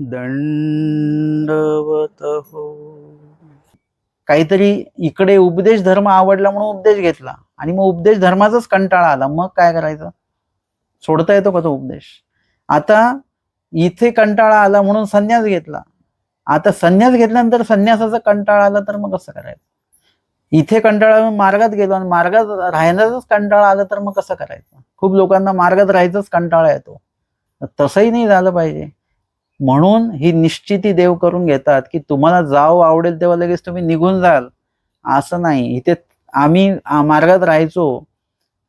दंडवत हो काहीतरी इकडे उपदेश धर्म आवडला म्हणून उपदेश घेतला. आणि मग उपदेश धर्माचाच कंटाळा आला. मग काय करायचं? सोडता येतो का तो उपदेश? आता इथे कंटाळा आला म्हणून संन्यास घेतला. आता संन्यास घेतल्यानंतर संन्यासाचा कंटाळा आला तर मग कसं करायचं? इथे कंटाळा मार्गात गेलो आणि मार्गात राहण्याचाच कंटाळा आला तर मग कसं करायचं? खूप लोकांना मार्गात राहायचाच कंटाळा येतो. तसंही नाही झालं पाहिजे. म्हणून ही निश्चिती देव करून घेतात की तुम्हाला जाव आवडेल तेव्हा लगेच तुम्ही निघून जाल. असं नाही. इथे आम्ही मार्गात राहायचो.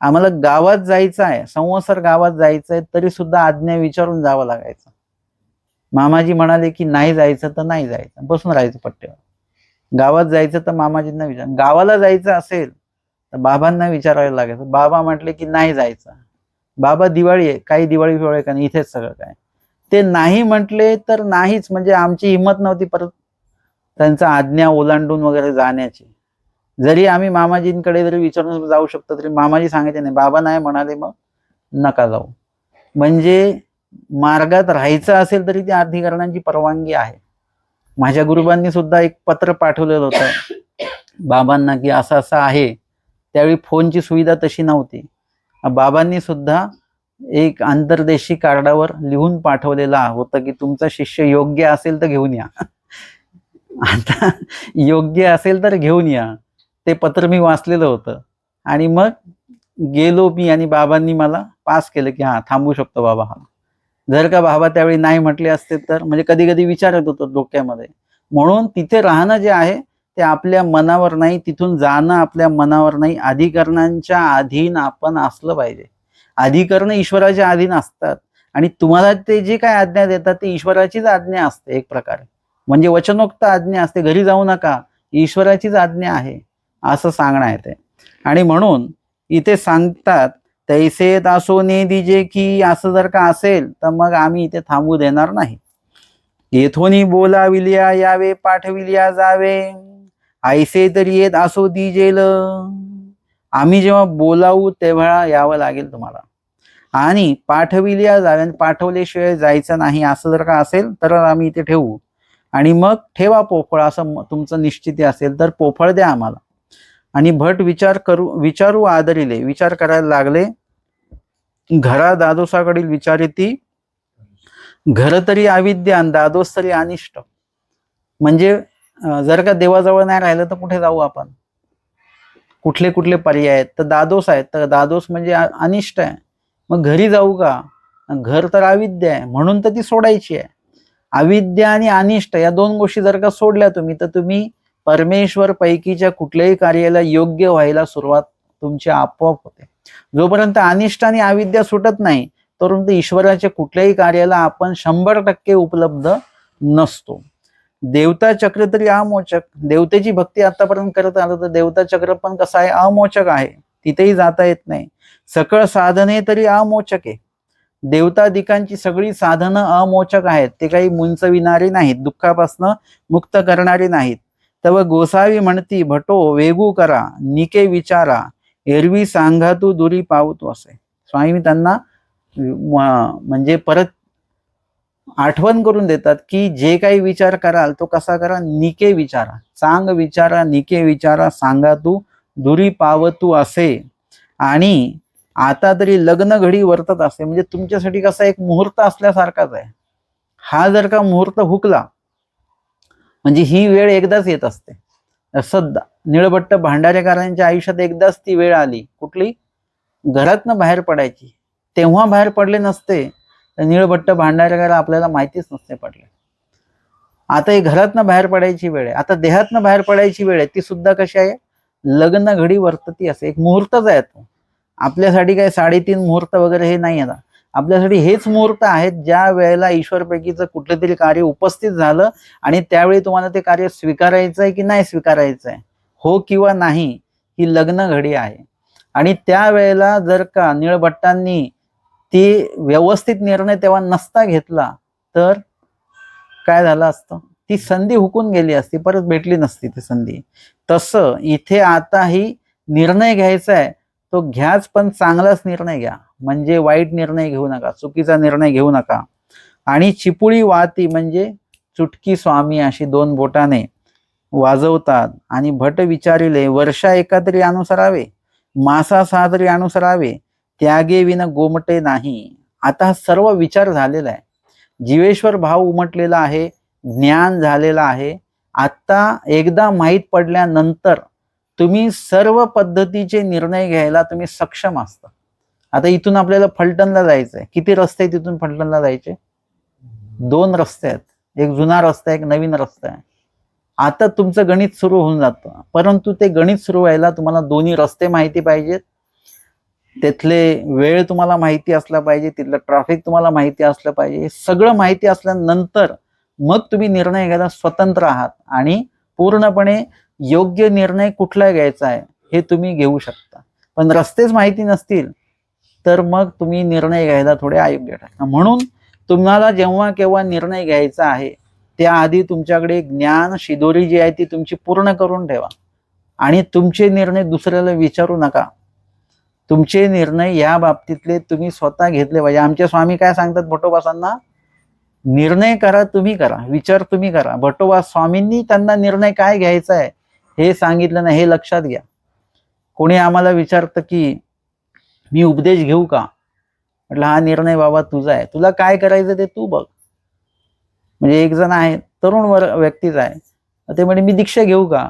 आम्हाला गावात जायचं आहे संवत्सर गावात जायचं आहे तरी सुद्धा आज्ञा विचारून जावं लागायचं. मामाजी म्हणाले की नाही जायचं तर नाही जायचं. बसून राहायचं पट्ट्यावर. गावात जायचं तर मामाजींना विचार. गावाला जायचं असेल तर बाबांना विचारायला लागायचं. बाबा म्हटले की नाही जायचं. बाबा दिवाळी आहे. काही दिवाळी फिवाळी का नाही? इथेच सगळं काय. ते नाही म्हटले तर नाहीच. म्हणजे आमची हिंमत नव्हती परत त्यांचा आज्ञा ओलांडून वगैरे जाण्याची. जरी आम्ही मामाजींकडे जरी विचारून जाऊ शकतो तरी मामाजी सांगायचे नाही बाबा नाही म्हणाले मग नका जाऊ. म्हणजे मार्गात राहायचं असेल तरी त्या अधिकरणांची परवानगी आहे. माझ्या गुरुबांनी सुद्धा एक पत्र पाठवलेलं होतं. बाबांना की असं असं आहे. त्यावेळी फोनची सुविधा तशी नव्हती. बाबांनी सुद्धा एक आंतरदेशी कार्डावर लिहून पाठवलेलं होतं की तुमचा शिष्य योग्य असेल तर घेऊन या. आता योग्य असेल तर घेऊन या. ते पत्र मी वाचलेलं होतं. आणि मग गेलो मी आणि बाबांनी मला पास केलं की हा थांबू शकतो बाबा हा. जर का बाबा त्यावेळी नाही म्हटले असते तर म्हणजे कधी कधी विचारत होतो डोक्यामध्ये. म्हणून तिथे राहणं जे आहे ते आपल्या मनावर नाही तिथून जाणं आपल्या मनावर नाही. अधिकरणांच्या अधीन आपण असलं पाहिजे. अधिकरण ईश्वराच्या अधीन असतात आणि तुम्हाला ते जे काय आज्ञा देतात ते ईश्वराचीच आज्ञा असते एक प्रकारे. म्हणजे वचनोक्त आज्ञा असते घरी जाऊ नका ईश्वराचीच आज्ञा आहे असं सांगणं आहे ते. आणि म्हणून इथे सांगतात तैसे दासो ने दिजे की असं जर का असेल तर मग आम्ही इथे थांबू देणार नाही. येथोनी बोलाविल्या यावे पाठविल्या जावे. ऐसे तरी येत असो दिजेल. आम्ही जेव्हा बोलावू तेव्हा यावं लागेल तुम्हाला. आणि पाठविल्या जावे पाठवल्याशिवाय जायचं नाही असं जर का असेल तर आम्ही इथे ठेवू. आणि मग ठेवा पोफळ असं तुमचं निश्चिती असेल तर पोफळ द्या आम्हाला. आणि भट विचार करू विचारू आदरिले विचार करायला लागले. घरा दादोसाकडील विचारिती घर तरी अविद्या आणि दादोस तरी अनिष्ट. म्हणजे जर का देवाजवळ नाही राहिलं तर कुठे जाऊ आपण? कुठले कुठले पर्याय आहेत? तर दादोस आहेत. तर दादोस म्हणजे अनिष्ट आहे. मग घरी जाऊ का? घर तर अविद्या आहे. म्हणून तर ती सोडायची आहे. अविद्या आणि अनिष्ट या दोन गोष्टी जर का सोडल्या तुम्ही तर तुम्ही परमेश्वर पैकीच्या कुठल्याही कार्याला योग्य व्हायला सुरुवात तुमची आपोआप होते. जोपर्यंत अनिष्ट आणि अविद्या सुटत नाही तोपर्यंत ईश्वराच्या कुठल्याही कार्याला आपण शंभर टक्के उपलब्ध नसतो. देवता चक्र तरी अमोचक. देवतेची भक्ती आतापर्यंत करत आलं तर देवता चक्र पण कसं आहे? अमोचक आहे. तिथेही जाता येत नाही. सकळ साधने तरी अमोचक आहे. देवतादिकांची सगळी साधनं अमोचक आहेत. ते काही मुंचविणारी नाहीत. दुःखापासनं मुक्त करणारी नाहीत. तव गोसावी म्हणती भटो वेगू करा. निके विचारा. एरवी सांगा तू दुरी पावतो. असे स्वामी त्यांना म्हणजे परत आठवण करून देतात की जे काही विचार कराल तो कसा करा? निके विचारा. चांग विचारा निके विचारा सांगा तू दुरी पावतू असे. आणि आता तरी लग्न घडी वर्तत असे. म्हणजे तुमच्यासाठी कसा एक मुहूर्त असल्यासारखाच आहे. हा जर का मुहूर्त हुकला म्हणजे ही वेळ एकदाच येत असते. सध्या निळभट्ट भांडारेकरांच्या आयुष्यात एकदाच ती वेळ आली. कुठली? घरातनं बाहेर पडायची. तेव्हा बाहेर पडले नसते. तर निळभट्ट भांडारेकर आपल्याला माहितीच नसते पडले. आता ही घरातनं बाहेर पडायची वेळ आहे. आता देहातनं बाहेर पडायची वेळ आहे ती सुद्धा कशी आहे? लग्न घडी वर्तती असे एक मुहूर्तच आहे तो. आपल्यासाठी काय साडेतीन मुहूर्त वगैरे हे नाही आता. आपल्यासाठी हेच मुहूर्त आहेत ज्या वेळेला ईश्वरपैकीचं कुठलं तरी कार्य उपस्थित झालं आणि त्यावेळी तुम्हाला ते कार्य स्वीकारायचं आहे की नाही स्वीकारायचं आहे हो किंवा नाही ही लग्न घडी आहे. आणि त्यावेळेला जर का निळभट्टांनी ती व्यवस्थित निर्णय तेव्हा नसता घेतला तर काय झालं असतं? ती संधी हुकून गेली असती परत भेटली नसती ती संधी. तसं इथे आता ही निर्णय घ्यायचा आहे तो घ्याच पण चांगलाच निर्णय घ्या. म्हणजे वाईट निर्णय घेऊ नका चुकीचा निर्णय घेऊ नका. आणि चिपुळी वाती म्हणजे चुटकी स्वामी अशी दोन बोटाने वाजवतात आणि भट विचारिले वर्षा एका तरी अनुसरावे मासा सहा तरी अनुसरावे त्यागे विन गोमटे नाही. आता हा सर्व विचार झालेला आहे. जीवेश्वर भाव उमटलेला आहे ज्ञान झालेलं आहे. आता एकदा माहीत पडल्यानंतर तुम्ही सर्व पद्धतीचे निर्णय घ्यायला तुम्ही सक्षम असता. आता इथून आपल्याला फलटणला जायचंय. किती रस्ते आहेत तिथून फलटणला जायचे? दोन रस्ते आहेत. एक जुना रस्ता आहे एक नवीन रस्ता आहे. आता तुमचं गणित सुरू होऊन जातं. परंतु ते गणित सुरू व्हायला तुम्हाला दोन्ही रस्ते माहिती पाहिजेत. तिथले वेळ तुम्हाला माहिती असला पाहिजे तिथलं ट्रॅफिक तुम्हाला माहिती असलं पाहिजे हे सगळं माहिती असल्यानंतर मग तुम्ही निर्णय घ्यायला स्वतंत्र आहात आणि पूर्णपणे योग्य निर्णय कुठला घ्यायचा आहे हे तुम्ही घेऊ शकता. पण रस्तेच माहिती नसतील तर मग तुम्ही निर्णय घ्यायला थोडे अयोग्य ठरता. म्हणून तुम्हाला जेव्हा केव्हा निर्णय घ्यायचा आहे त्याआधी तुमच्याकडे ज्ञान शिदोरी जी आहे ती तुमची पूर्ण करून ठेवा. आणि तुमचे निर्णय दुसऱ्याला विचारू नका. तुमचे निर्णय या बाबतीतले तुम्ही स्वतः घेतले पाहिजे. आमचे स्वामी काय सांगतात भटोबासांना? निर्णय करा तुम्ही करा. विचार तुम्ही करा. भटोबा स्वामींनी त्यांना निर्णय काय घ्यायचा आहे हे सांगितलं नाही हे लक्षात घ्या. कोणी आम्हाला विचारतं की मी उपदेश घेऊ का? म्हटलं हा निर्णय बाबा तुझा आहे. तुला काय करायचं ते तू बघ. म्हणजे एक जण आहे तरुण वर व्यक्तीच आहे. ते म्हणजे मी दीक्षा घेऊ का?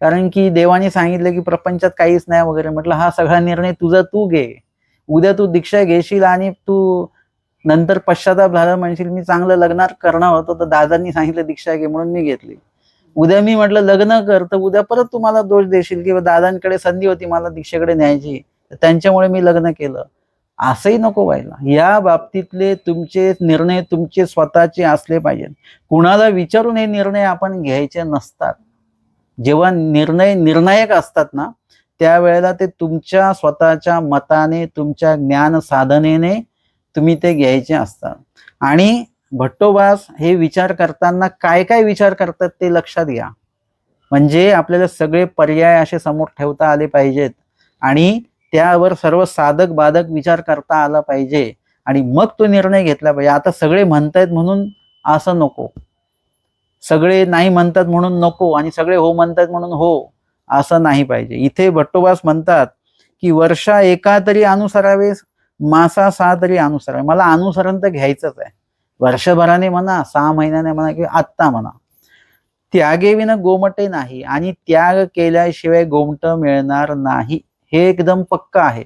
कारण की देवाने सांगितलं की प्रपंचात काहीच नाही वगैरे. म्हटलं हा सगळा निर्णय तुझा तू घे. उद्या तू दीक्षा घेशील आणि तू नंतर पश्चाताप झाला म्हणशील मी चांगलं लग्नात करणार होतं तर दादांनी सांगितलं दीक्षा घे म्हणून मी घेतली. उद्या मी म्हटलं लग्न कर तर उद्या परत तुम्हाला दोष देशील किंवा दादांकडे संधी होती मला दीक्षेकडे न्यायची. तर त्यांच्यामुळे मी लग्न केलं. असंही नको व्हायला. या बाबतीतले तुमचे निर्णय तुमचे स्वतःचे असले पाहिजेत. कुणाला विचारून हे निर्णय आपण घ्यायचे नसतात. जेव्हा निर्णय निर्णायक असतात ना त्यावेळेला ते तुमच्या स्वतःच्या मताने तुमच्या ज्ञान साधनेने तुम्ही ते घ्यायचे असतात. आणि भट्टोबास हे विचार करताना काय काय विचार करतात ते लक्षात घ्या. म्हणजे आपल्याला सगळे पर्याय असे समोर ठेवता आले पाहिजेत आणि त्यावर सर्व साधक बाधक विचार करता आला पाहिजे आणि मग तो निर्णय घेतला पाहिजे. आता सगळे म्हणतायत म्हणून असं नको. सगळे नाही म्हणतात म्हणून नको आणि सगळे हो म्हणतात म्हणून हो असं नाही पाहिजे. इथे भट्टोबास म्हणतात की वर्षा एका तरी अनुसरावे मासा सहा तरी अनुसरावे. मला अनुसरण तर घ्यायचंच आहे. वर्षभराने म्हणा सहा महिन्याने म्हणा किंवा आत्ता म्हणा. त्यागेविना गोमटे नाही आणि त्याग केल्याशिवाय गोमट मिळणार नाही. हे एकदम पक्क आहे.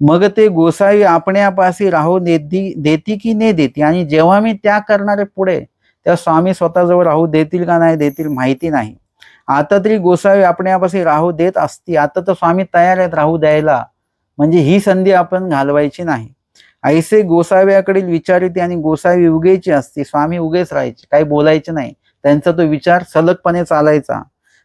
मग ते गोसावी आपण्यापासी राहू देती देती की ने देती? आणि जेव्हा मी त्याग करणारे पुढे त्या स्वामी स्वतःजवळ राहू देतील का नाही देतील माहिती नाही. आता तरी गोसावी आपण्यापाशी राहू देत असती. आता तर स्वामी तयार आहेत राहू द्यायला. म्हणजे ही संधी आपण घालवायची नाही. ऐसे गोसाव्याकडील विचारिते आणि गोसावी उगेची असते. स्वामी उगेच राहायचे. काही बोलायचे नाही. त्यांचा तो विचार सलगपणे चालायचा.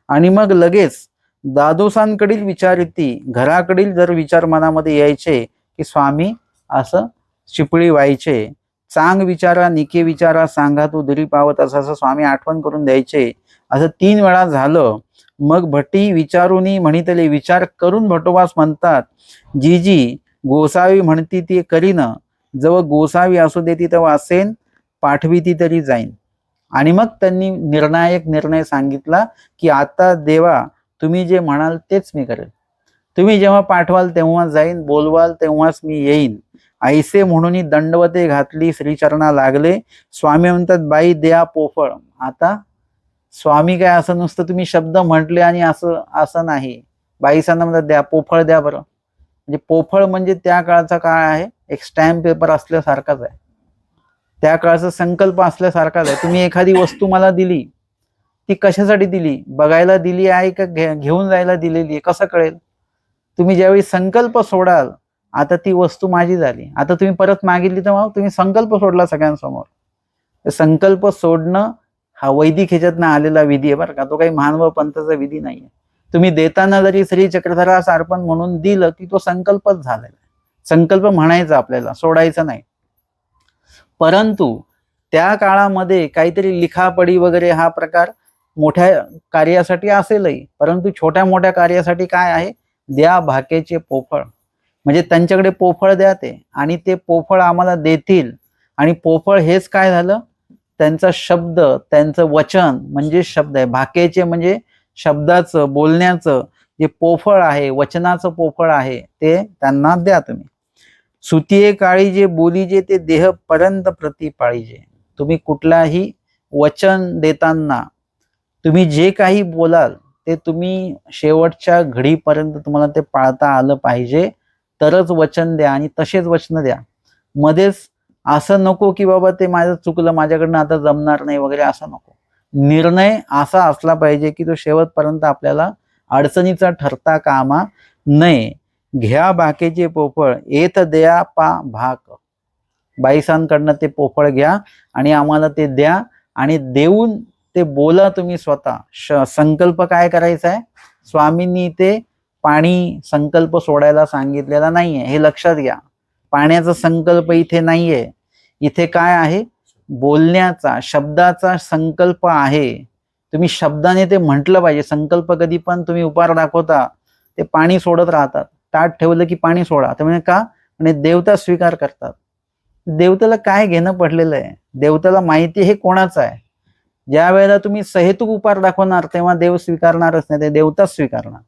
आणि मग लगेच दादोसांकडील विचारिती घराकडील जर विचार मनामध्ये यायचे की स्वामी असं चिपळी व्हायचे. चांग विचारा निके विचारा सांगा तू दुरी पावत असं असं स्वामी आठवण करून द्यायचे. असं तीन वेळा झालं. मग भटी विचारूनी म्हणितले विचार करून भटोबास म्हणतात जी जी गोसावी म्हणती ती करीन. जवळ गोसावी असू देती तेव्हा असेन पाठवी ती तरी जाईन. आणि मग त्यांनी निर्णायक निर्णय सांगितला की आता देवा तुम्ही जे म्हणाल तेच मी करेल. तुम्ही जेव्हा पाठवाल तेव्हा जाईन बोलवाल तेव्हाच मी येईन. ऐसे म्हणून दंडवते घातली श्रीचरणा लागले. स्वामी म्हणतात बाई द्या पोफळ. आता स्वामी काय असं नुसतं तुम्ही शब्द म्हटले आणि असं असं नाही. बाईसांना म्हणतात द्या पोफळ द्या बरं. म्हणजे पोफळ म्हणजे त्या काळाचा काळ आहे. एक स्टॅम्प पेपर असल्यासारखाच आहे. त्या काळाचा संकल्प असल्यासारखाच आहे. तुम्ही एखादी वस्तू मला दिली ती कशासाठी दिली? बघायला दिली आहे का? घे- घेऊन जायला दिलेली आहे? कसं कळेल? तुम्ही ज्यावेळी संकल्प सोडाल आता ती वस्तू माझी झाली. आता तुम्ही परत मागितली तर मग तुम्ही संकल्प सोडला सगळ्यांसमोर. संकल्प सोडणं हा वैदिक ह्याच्यातनं आलेला विधी आहे बरं का. तो काही मानव पंथाचा विधी नाहीये. तुम्ही देताना जरी श्री चक्रधरास अर्पण म्हणून दिलं की तो संकल्पच झालेला आहे. संकल्प म्हणायचा आपल्याला सोडायचा नाही. परंतु त्या काळामध्ये काहीतरी लिखापडी वगैरे हा प्रकार मोठ्या कार्यासाठी असेलही. परंतु छोट्या मोठ्या कार्यासाठी काय आहे? द्या भाकेचे पोफळ. म्हणजे त्यांच्याकडे पोफळ द्या ते. आणि ते पोफळ आम्हाला देतील. आणि पोफळ हेच काय झालं? त्यांचा शब्द त्यांचं वचन म्हणजे शब्द आहे. भाकेचे म्हणजे शब्दाचं बोलण्याचं जे पोफळ आहे वचनाचं पोफळ आहे ते त्यांना द्या तुम्ही. सुतीये काळी जे बोलीजे ते देह पर्यंत प्रती पाळीजे तुम्ही कुठलाही वचन देताना तुम्ही जे काही बोलाल ते तुम्ही शेवटच्या घडीपर्यंत तुम्हाला ते पाळता आलं पाहिजे. तरच वचन द्या आणि तसेच वचन द्या. मध्येच असं नको की बाबा ते माझं चुकलं माझ्याकडनं आता जमणार नाही वगैरे असं नको. निर्णय असा असला पाहिजे की तो शेवटपर्यंत आपल्याला अडचणीचा ठरता कामा नये. घ्या बाकीचे पोफळ येत द्या पा भाक. बाईसांकडनं ते पोफळ घ्या आणि आम्हाला ते द्या आणि देऊन ते बोला तुम्ही स्वतः. श संकल्प काय करायचा आहे? स्वामींनी ते पाणी संकल्प सोडायला सांगितलेला नाहीये हे लक्षात घ्या. पाण्याचा संकल्प इथे नाहीये. इथे काय आहे? बोलण्याचा शब्दाचा संकल्प आहे. तुम्ही शब्दाने ते म्हटलं पाहिजे. संकल्प कधी पण तुम्ही उपार दाखवता ते पाणी सोडत राहतात. ताट ठेवलं की पाणी सोडा. ते म्हणजे का? म्हणजे देवता स्वीकार करतात. देवतेला काय घेणं पडलेलं आहे? देवतेला माहिती हे कोणाचं आहे? ज्या वेळेला तुम्ही सहेतुक उपार दाखवणार तेव्हा देव स्वीकारणारच नाही ते देवताच स्वीकारणार.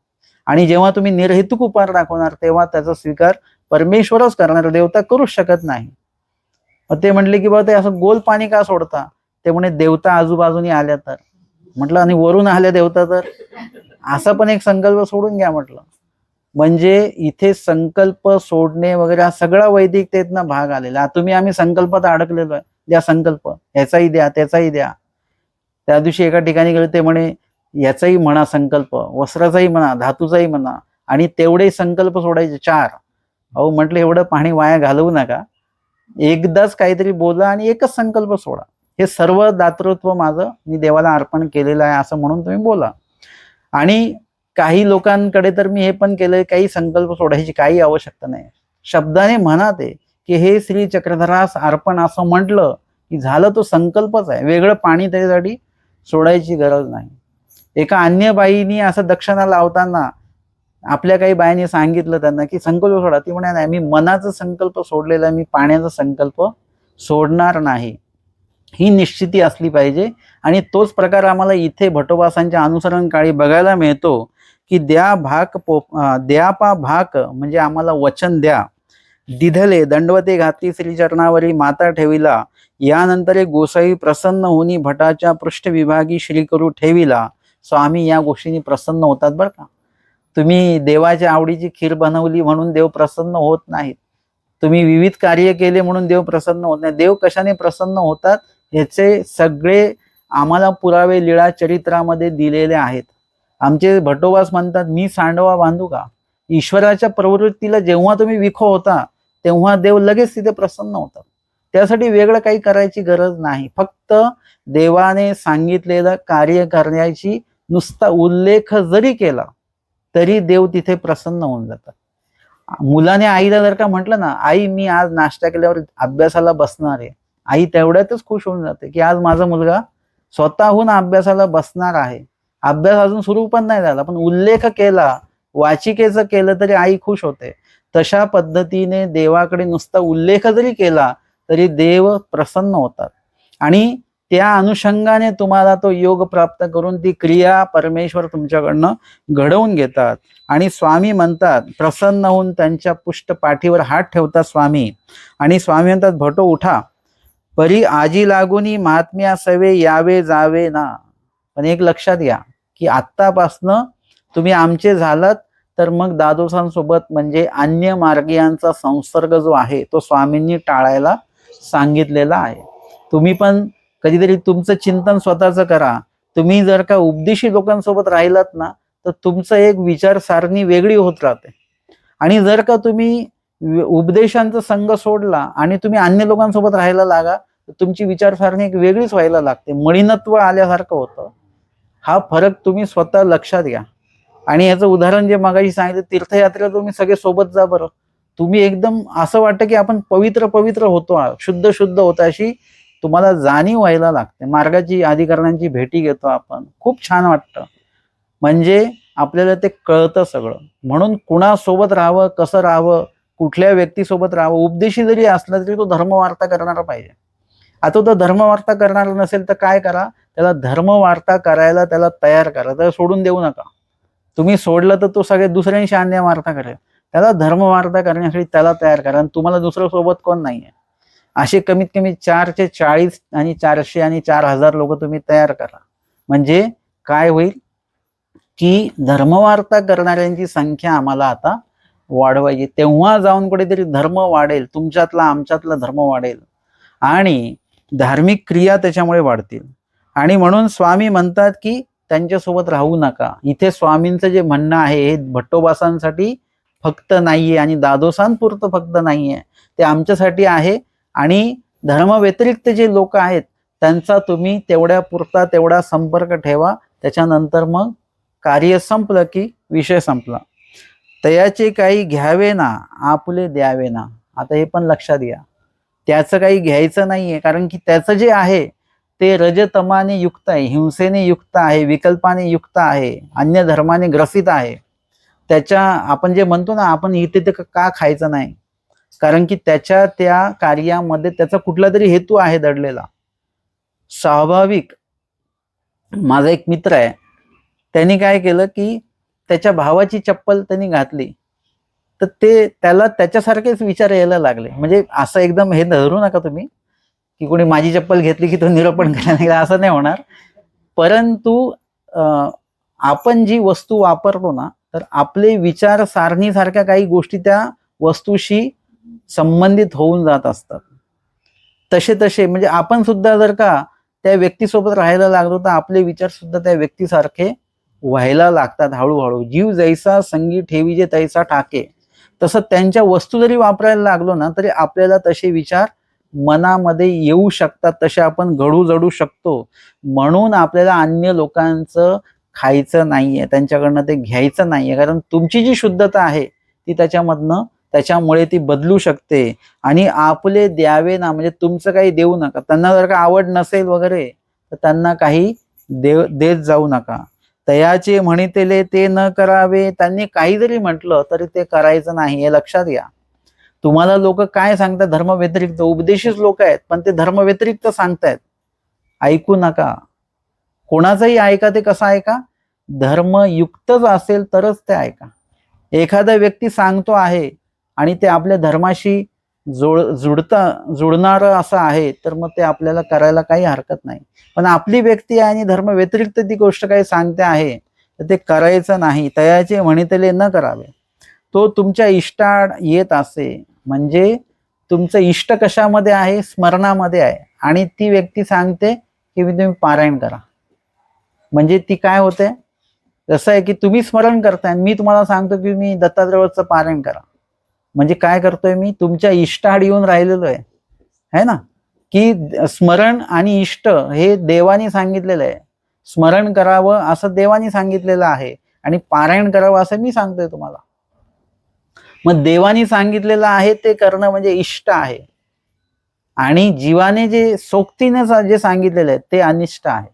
आणि जेव्हा तुम्ही निर्हेतुक उपहार दाखवणार तेव्हा त्याचा स्वीकार परमेश्वरच करणार. देवता करूच शकत नाही. मग ते म्हणले की बाबा ते असं गोल पाणी का सोडता? ते म्हणे देवता आजूबाजूनी आल्या तर. म्हटलं आणि वरून आल्या देवता तर? असा पण एक संकल्प सोडून घ्या म्हटलं. म्हणजे इथे संकल्प सोडणे वगैरे हा सगळा वैदिकतेतनं भाग आलेला. तुम्ही आम्ही संकल्पात अडकलेलो आहे. द्या संकल्प. ह्याचाही द्या त्याचाही द्या. त्या दिवशी एका ठिकाणी गेलो ते म्हणे याचाही म्हणा संकल्प वस्त्राचाही म्हणा धातूचाही म्हणा आणि तेवढे संकल्प सोडायचे. चार. अहो म्हटलं एवढं पाणी वाया घालवू नका. एकदाच काहीतरी बोला आणि एकच संकल्प सोडा. हे सर्व दातृत्व माझं मी देवाला अर्पण केलेलं आहे असं म्हणून तुम्ही बोला. आणि काही लोकांकडे तर मी हे पण केलंय काही संकल्प सोडायची काही आवश्यकता नाही. शब्दाने म्हणा ते की हे श्री चक्रधरास अर्पण असं म्हटलं की झालं तो संकल्पच आहे. वेगळं पाणी त्याच्यासाठी सोडायची गरज नाही. एका अन्य बाईनी असं दक्षिणा लावताना आपल्या काही बायांनी सांगितलं त्यांना की संकल्प सोडा. ती म्हणे नाही मी मनाचा संकल्प सोडलेला आहे, मी पाण्याचा संकल्प सोडणार नाही. ही निश्चिती असली पाहिजे आणि तोच प्रकार आम्हाला इथे भटोबासांच्या अनुसरण काळी बघायला मिळतो की द्या भाक पो द्यापा द्या पा भाक म्हणजे आम्हाला वचन द्या. दिधले दंडवते घातली श्रीचरणावरी माता ठेविला. यानंतर एक गोसाई प्रसन्न होनी भटाच्या पृष्ठविभागी श्री करू ठेविला. सो आम्ही या गोष्टींनी प्रसन्न होतात बरं का. तुम्ही देवाच्या आवडीची खीर बनवली म्हणून देव प्रसन्न होत नाहीत. तुम्ही विविध कार्य केले म्हणून देव प्रसन्न होत नाही. देव कशाने प्रसन्न होतात याचे सगळे आम्हाला पुरावे लीळा चरित्रामध्ये दिलेले आहेत. आमचे भटोबास म्हणतात मी सांडवा बांधू का? ईश्वराच्या प्रवृत्तीला जेव्हा तुम्ही विखो होता तेव्हा देव लगेच तिथे प्रसन्न होतात. त्यासाठी वेगळं काही करायची गरज नाही. फक्त देवाने सांगितलेलं कार्य करण्याची नुसता उल्लेख जरी केला तरी देव तिथे प्रसन्न होऊन जातात. मुलाने आईला जर का म्हटलं ना आई मी आज नाश्ता केल्यावर अभ्यासाला बसणार आहे. आई तेवढ्यातच खुश होऊन जाते की आज माझा मुलगा स्वतःहून अभ्यासाला बसणार आहे. अभ्यास अजून सुरू पण नाही झाला पण उल्लेख केला वाचिकेचं केलं तरी आई खुश होते. तशा पद्धतीने देवाकडे नुसता उल्लेख जरी केला तरी देव प्रसन्न होतात. आणि त्या अनुषंगाने तुम्हाला तो योग प्राप्त करून ती क्रिया परमेश्वर तुमच्याकडनं घडवून घेतात. आणि स्वामी म्हणतात प्रसन्न होऊन त्यांच्या पुष्ट पाठीवर हात ठेवतात स्वामी. आणि स्वामी म्हणतात भटो उठा. परी आजी लागूनी महात्म्या सवे यावे जावे ना. पण एक लक्षात घ्या की आत्तापासनं तुम्ही आमचे झालात तर मग दादोसांसोबत म्हणजे अन्य मार्गीयांचा संसर्ग जो आहे तो स्वामींनी टाळायला सांगितलेला आहे. तुम्ही पण कधीतरी तुमचं चिंतन स्वतःचं करा. तुम्ही जर का उपदेशी लोकांसोबत राहिलात ना तर तुमचं एक विचारसारणी वेगळी होत राहते. आणि जर का तुम्ही उपदेशांचा संघ सोडला आणि तुम्ही अन्य लोकांसोबत राहायला लागा तर तुमची विचारसारणी एक वेगळीच व्हायला लागते. मळीनत्व आल्यासारखं होतं. हा फरक तुम्ही स्वतः लक्षात घ्या. आणि याचं उदाहरण जे मागाशी सांगितलं तीर्थयात्रेला तुम्ही सगळे सोबत जा बरं. तुम्ही एकदम असं वाटतं की आपण पवित्र पवित्र होतो. शुद्ध शुद्ध होता अशी तुम्हाला जाणीव व्हायला लागते. मार्गाची अधिकाऱ्यांची भेटी घेतो आपण. खूप छान वाटतं. म्हणजे आपल्याला ते कळतं सगळं. म्हणून कुणासोबत राहावं कसं राहावं कुठल्या व्यक्तीसोबत राहावं उपदेशी जरी असला तरी तो धर्मवार्ता करणारा पाहिजे. आता तो धर्मवार्ता करणारा नसेल तर काय करा? त्याला धर्मवार्ता करायला त्याला तयार करा. त्याला सोडून देऊ नका. तुम्ही सोडलं तर तो सगळे दुसऱ्यांशी अन्याय वार्ता करेल. त्याला धर्मवार्ता करण्यासाठी त्याला तयार करा. आणि तुम्हाला दुसरं सोबत कोण नाहीये. असे कमीत कमी चारशे चाळीस आणि चारशे आणि चार हजार लोक तुम्ही तयार करा. म्हणजे काय होईल? की धर्मवार्ता करणाऱ्यांची संख्या आम्हाला आता वाढवायची. तेव्हा जाऊन कुठेतरी धर्म वाढेल. तुमच्यातला आमच्यातला धर्म वाढेल. आणि धार्मिक क्रिया त्याच्यामुळे वाढतील. आणि म्हणून स्वामी म्हणतात की त्यांच्यासोबत राहू नका. इथे स्वामींचं जे म्हणणं आहे हे भट्टोबासांसाठी फक्त नाहीये आणि दादोसांपुरतं फक्त नाहीये. ते आमच्यासाठी आहे आणि धर्माव्यतिरिक्त जे लोक आहेत त्यांचा तुम्ही तेवढ्या पुरता तेवढा संपर्क ठेवा. त्याच्यानंतर मग कार्य संपलं की विषय संपला. तयाचे काही घ्यावे ना आपले द्यावे ना. आता हे पण लक्षात घ्या. त्याचं काही घ्यायचं नाहीये कारण की त्याचं जे आहे ते रजतमाने युक्त आहे हिंसेने युक्त आहे विकल्पाने युक्त आहे अन्य धर्माने ग्रसित आहे. त्याच्या आपण जे म्हणतो ना आपण इथे ते का खायचं नाही? कारण की त्याच्या त्या कार्यामध्ये त्याचा कुठला तरी हेतू आहे दडलेला. स्वाभाविक माझा एक मित्र आहे त्यांनी काय केलं की त्याच्या भावाची चप्पल त्यांनी घातली. तर ते त्याला त्याच्यासारखेच विचार यायला लागले. म्हणजे असं एकदम हे धरू नका तुम्ही की कोणी माझी चप्पल घेतली की तो निरोपण करायला असं नाही होणार. परंतु आपण जी वस्तू वापरतो ना तर आपले विचार सारणीसारख्या काही गोष्टी त्या वस्तूशी संबंधित होऊन जात असतात. तसे तसे म्हणजे आपण सुद्धा जर का त्या व्यक्तीसोबत राहायला लागलो तर आपले विचार सुद्धा त्या व्यक्तीसारखे व्हायला लागतात हळूहळू. जीव जैसा संगी ठेवी जे तैसा टाके तसं त्यांच्या वस्तू जरी वापरायला लागलो ना तरी आपल्याला तसे विचार मनामध्ये येऊ शकतात. तसे आपण घडू जडू शकतो. म्हणून आपल्याला अन्य लोकांचं खायचं नाहीये. त्यांच्याकडनं ते घ्यायचं नाहीये. कारण तुमची जी शुद्धता आहे ती त्याच्यामधनं त्याच्यामुळे ती बदलू शकते. आणि आपले द्यावे ना म्हणजे तुमचं काही देऊ नका. त्यांना जर का आवड नसेल वगैरे तर त्यांना काही देव देत जाऊ नका. तयाचे म्हणितेले ते न करावे. त्यांनी काही जरी म्हटलं तरी ते करायचं नाही. हे लक्षात घ्या. तुम्हाला लोक काय सांगतात? धर्म व्यतिरिक्त उपदेशीच लोक आहेत पण ते धर्म व्यतिरिक्त सांगतायत. ऐकू नका. कोणाचंही ऐका ते कसं ऐका? धर्मयुक्तच असेल तरच ते ऐका. एखादा व्यक्ती सांगतो आहे आणि ते आपल्या धर्माशी जोड जुडता जुडणारं असं आहे तर मग ते आपल्याला करायला काही हरकत नाही. पण आपली व्यक्ती आहे आणि धर्म व्यतिरिक्त ती गोष्ट काही सांगते आहे तर ते करायचं नाही. तयाचे म्हणितले न करावे. तो तुमच्या इष्टाड येत असे म्हणजे तुमचं इष्ट कशामध्ये आहे? स्मरणामध्ये आहे. आणि ती व्यक्ती सांगते की मी तुम्ही पारायण करा. म्हणजे ती काय होते? जसं आहे की तुम्ही स्मरण करताय आणि मी तुम्हाला सांगतो की मी दत्तात्रयाचं पारायण करा. म्हणजे काय करतोय मी? तुमच्या इष्टाआड येऊन राहिलेलो आहे. है ना? की स्मरण आणि इष्ट हे देवाने सांगितलेलं आहे. स्मरण करावं असं देवाने सांगितलेलं आहे आणि पारायण करावं असं मी सांगतोय तुम्हाला. मग देवाने सांगितलेलं आहे ते करणं म्हणजे इष्ट आहे. आणि जीवाने जे सोक्तीने जे सांगितलेलं आहे ते अनिष्ट आहे.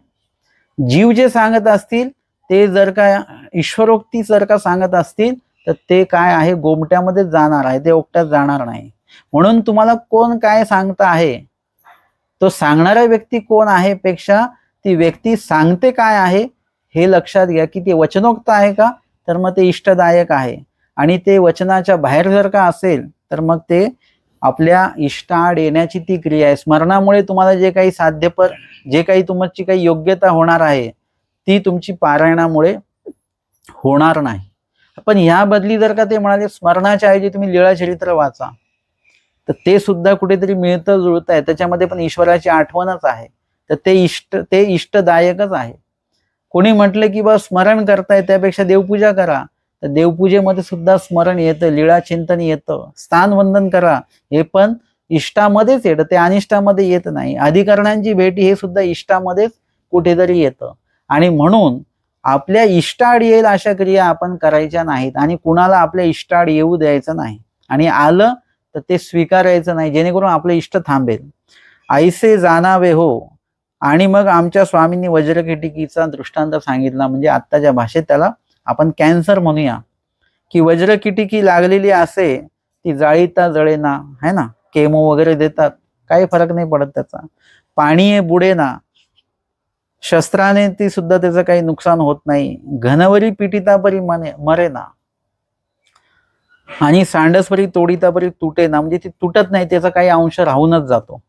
जीव जे सांगत असतील ते जर का ईश्वरोक्ती जर का सांगत असतील तर ते काय आहे? गोमट्यामध्ये जाणार आहे. ते ओकट्यात जाणार नाही. म्हणून तुम्हाला कोण काय सांगता आहे? तो सांगणारा व्यक्ती कोण आहे? पेक्षा ती व्यक्ती सांगते काय आहे? हे लक्षात घ्या. की ते वचनोक्त आहे का? तर मग ते इष्टदायक आहे. आणि ते वचनाच्या बाहेर जर का असेल तर मग ते आपल्या इष्टाआड येण्याची ती क्रिया आहे. स्मरणामुळे तुम्हाला जे काही साध्यपर जे काही तुमची काही योग्यता होणार आहे ती तुमची पारायणामुळे होणार नाही. पण ह्या बदली जर का ते म्हणाले स्मरणाच्या ऐवजी तुम्ही लिळा चरित्र वाचा तर ते सुद्धा कुठेतरी मिळतं जुळत आहे त्याच्यामध्ये पण ईश्वराची आठवणच आहे. तर ते इष्ट ते इष्टदायकच आहे. कोणी म्हटलं की बा स्मरण करताय त्यापेक्षा देवपूजा करा. तर देवपूजेमध्ये सुद्धा स्मरण येतं लीळा चिंतन येतं. स्थान वंदन करा. हे पण इष्टामध्येच येतं. ते अनिष्टामध्ये येत नाही. अधिकरणांची भेटी हे सुद्धा इष्टामध्येच कुठेतरी येतं. आणि म्हणून आपल्या इष्टाड येईल अशा क्रिया आपण करायच्या नाहीत आणि कुणाला आपल्या इष्टाड येऊ द्यायचं नाही. आणि आलं तर ते स्वीकारायचं नाही जेणेकरून आपलं इष्ट थांबेल. आईसे जाणावे हो. आणि मग आमच्या स्वामींनी वज्रकिटिकीचा दृष्टांत सांगितला म्हणजे आत्ताच्या भाषेत त्याला आपण कॅन्सर म्हणूया. की वज्रकिटिकी लागलेली असे ती जाळीता जळेना है ना? केमो वगैरे देतात. काही फरक नाही पडत त्याचा. पाणी बुडेना शस्त्राने ती सुद्धा त्याचं काही नुकसान होत नाही. घनवरी पिटितापरी मने ना. आणि सांडसवरी तोडितापरी तुटेना म्हणजे ती तुटत नाही त्याचा काही अंश राहूनच जातो.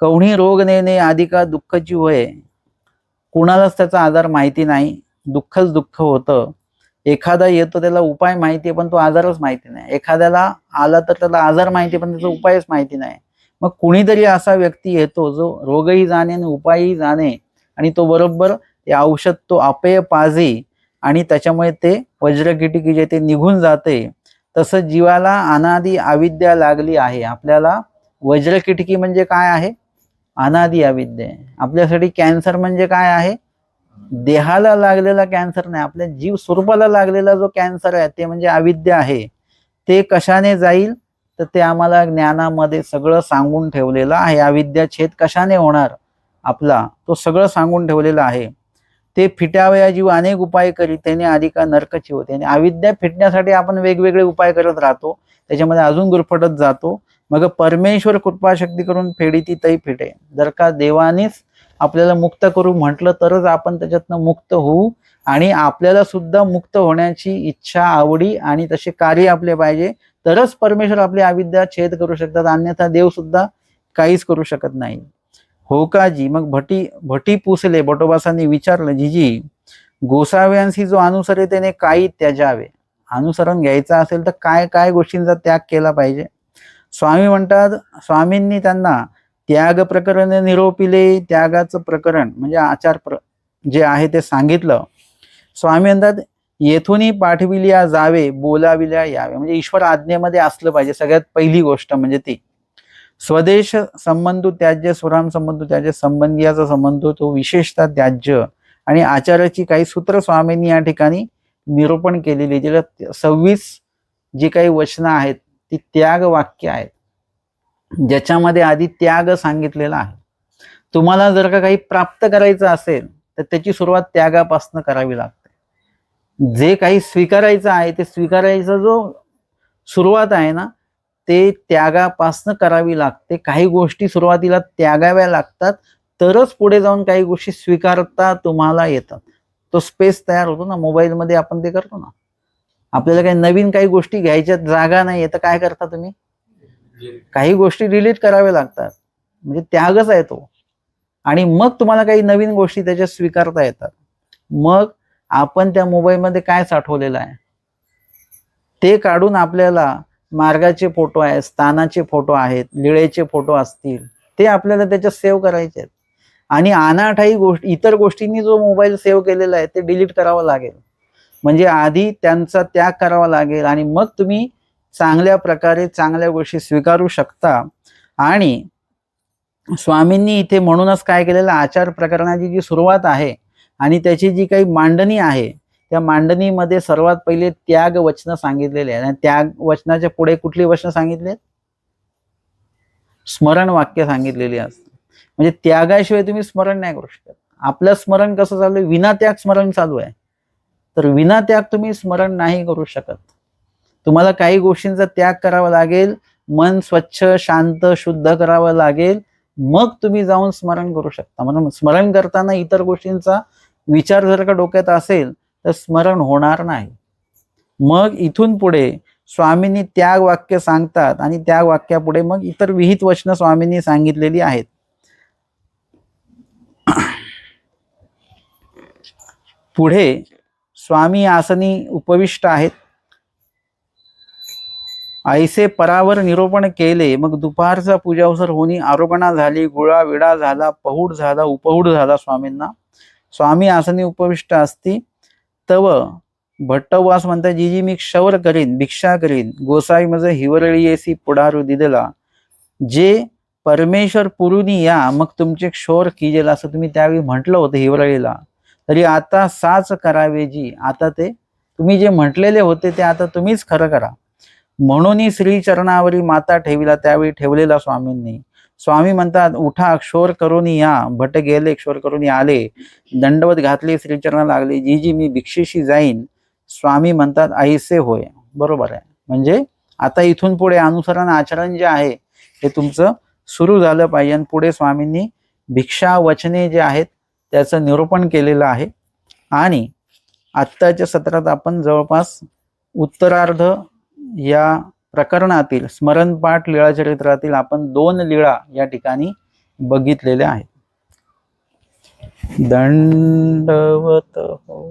कवणी रोग नेणे अधिकार दुःखची होय कुणालाच त्याचा आजार माहिती नाही. दुःखच दुःख होतं. एखादा येतो त्याला उपाय माहिती आहे पण तो आजारच माहिती नाही. एखाद्याला आला तर त्याला आजार माहिती पण त्याचा उपायच माहिती नाही. मग कुणीतरी असा व्यक्ती येतो जो रोगही जाणे आणि उपायही जाणे. आणि तो बरोबर ते औषध तो अपेय पाजे आणि त्याच्यामुळे ते वज्रकिटिकी जे ते निघून जाते तसं जीवाला अनादी अविद्या लागली आहे. आपल्याला वज्रकिटकी म्हणजे काय आहे? अनादी अविद्या. आहे. आपल्यासाठी कॅन्सर म्हणजे काय आहे? देहाला लागलेला कॅन्सर नाही आपल्या जीव स्वरूपाला लागलेला जो कॅन्सर आहे ते म्हणजे अविद्या आहे. ते कशाने जाईल? तर ते आम्हाला ज्ञानामध्ये सगळं सांगून ठेवलेलं आहे. अविद्या छेद कशाने होणार? आपला तो सगळं सांगून ठेवलेला आहे. ते फिटावया जीव अनेक उपाय करी त्याने अधिका नरकची होते. आणि अविद्या फिटण्यासाठी आपण वेगवेगळे उपाय करत राहतो. त्याच्यामध्ये अजून गुरफटत जातो. मग परमेश्वर कृपाशक्ती करून फेडी ती तै फिटे. जर का देवानेच आपल्याला मुक्त करू म्हटलं तरच आपण त्याच्यातनं मुक्त होऊ. आणि आपल्याला सुद्धा मुक्त होण्याची इच्छा आवडी आणि तसे कार्य आपले पाहिजे तरच परमेश्वर आपली अविद्या छेद करू शकतात. अन्यथा देव सुद्धा काहीच करू शकत नाही. हो का जी मग भटी भटी पुसले बटोबासांनी विचारलं जीजी गोसाव्यांशी जो अनुसरे त्याने काही त्याजावे अनुसरण घ्यायचं असेल तर काय काय गोष्टींचा त्याग केला पाहिजे स्वामी म्हणतात स्वामींनी त्यांना त्याग प्रकरण निरोपिले त्यागाचं प्रकरण म्हणजे आचार प्र जे आहे ते सांगितलं स्वामी म्हणतात येथूनही पाठविल्या जावे बोलाविल्या यावे म्हणजे ईश्वर आज्ञेमध्ये असलं पाहिजे सगळ्यात पहिली गोष्ट म्हणजे ती स्वदेश संबंध त्याज्य स्वराम संबंध त्याज्य संबंधियाचा संबंध तो विशेषतः त्याज्य. आणि आचार्याची काही सूत्र स्वामींनी या ठिकाणी निरूपण केलेली ज्याला सव्वीस जी काही वचनं आहेत ती त्याग वाक्य आहेत. ज्याच्यामध्ये आधी त्याग सांगितलेला आहे. तुम्हाला जर का काही प्राप्त करायचं असेल तर त्याची सुरुवात त्यागापासून करावी लागते. जे काही स्वीकारायचं आहे ते स्वीकारायचा जो सुरुवात आहे ना ते त्यागापासनं करावी लागते. काही गोष्टी सुरुवातीला त्यागाव्या लागतात तरच पुढे जाऊन काही गोष्टी स्वीकारता तुम्हाला येतात. तो स्पेस तयार होतो ना मोबाईलमध्ये आपण ते करतो ना. आपल्याला काही नवीन काही गोष्टी घ्यायच्या जागा नाही तर काय करता तुम्ही? काही गोष्टी डिलीट कराव्या लागतात. म्हणजे त्यागच आहे तो. आणि मग तुम्हाला काही नवीन गोष्टी त्याच्यात स्वीकारता येतात. मग आपण त्या मोबाईलमध्ये काय साठवलेलं आहे? ते काढून आपल्याला मार्गाचे फोटो आहेत स्थानाचे फोटो आहेत लिळेचे फोटो असतील ते आपल्याला त्याच्यात सेव्ह करायचे आहेत. आणि अनाठाई गोष्ट इतर गोष्टींनी जो मोबाईल सेव्ह केलेला आहे ते डिलीट करावं लागेल. म्हणजे आधी त्यांचा त्याग करावा लागेल आणि मग तुम्ही चांगल्या प्रकारे चांगल्या गोष्टी स्वीकारू शकता. आणि स्वामींनी इथे म्हणूनच काय केलेलं आचार प्रकरणाची जी सुरुवात आहे आणि त्याची जी काही मांडणी आहे त्या मांडणीमध्ये सर्वात पहिले त्याग वचन सांगितलेले आहे आणि त्याग वचनाच्या पुढे कुठली वचन सांगितले? स्मरण वाक्य सांगितलेली असतात म्हणजे त्यागाशिवाय तुम्ही स्मरण नाही करू शकत. आपलं स्मरण कसं चालू आहे विना त्याग स्मरण चालू आहे. तर विना त्याग तुम्ही स्मरण नाही करू शकत. तुम्हाला काही गोष्टींचा त्याग करावा लागेल. मन स्वच्छ शांत शुद्ध करावं लागेल. मग तुम्ही जाऊन स्मरण करू शकता. म्हणून स्मरण करताना इतर गोष्टींचा विचार जर का डोक्यात असेल तर स्मरण होणार नाही. मग इथून पुढे स्वामींनी त्याग वाक्य सांगतात आणि त्याग वाक्यापुढे मग इतर विहित वचनं स्वामींनी सांगितलेली आहेत. पुढे स्वामी आसनी उपविष्ट आहेत. ऐसे परावर निरोपण केले मग दुपारचा पूजावसर होणी आरोपणा झाली गुळा विडा झाला पहुड झाला उपहुड झाला स्वामींना. स्वामी आसनी उपविष्ट असती. तव भट्टवास म्हणता जी जी मी क्षवर करीन भिक्षा करीन. गोसाई मज हिवरळी येसी पुढारू दिदला. जे परमेश्वर पुरुनी या मग तुमचे क्षोर किजेला असं तुम्ही त्यावेळी म्हटलं होतं हिवरळीला. तरी आता साच करावे जी. आता ते तुम्ही जे म्हटलेले होते ते आता तुम्हीच खरं करा. म्हणून श्री चरणावरी माता ठेविला त्यावेळी ठेवलेला स्वामींनी. स्वामी म्हणतात उठा क्षोर करून या भट गेले क्षोर करून आले दंडवत घातले श्रीचरणा लागले जी जी मी भिक्षेशी जाईन. स्वामी म्हणतात आईसे होय. बरोबर आहे. म्हणजे आता इथून पुढे अनुसरण आचरण जे आहे हे तुमचं सुरू झालं पाहिजे आणि पुढे स्वामींनी भिक्षा वचने जे आहेत त्याचं निरूपण केलेलं आहे. आणि आत्ताच्या सत्रात आपण जवळपास उत्तरार्ध या प्रकरणातील स्मरणपाठ लीळाचरित्रातील आपण दोन लीळा या ठिकाणी बघितलेल्या आहेत. दंडवत हो.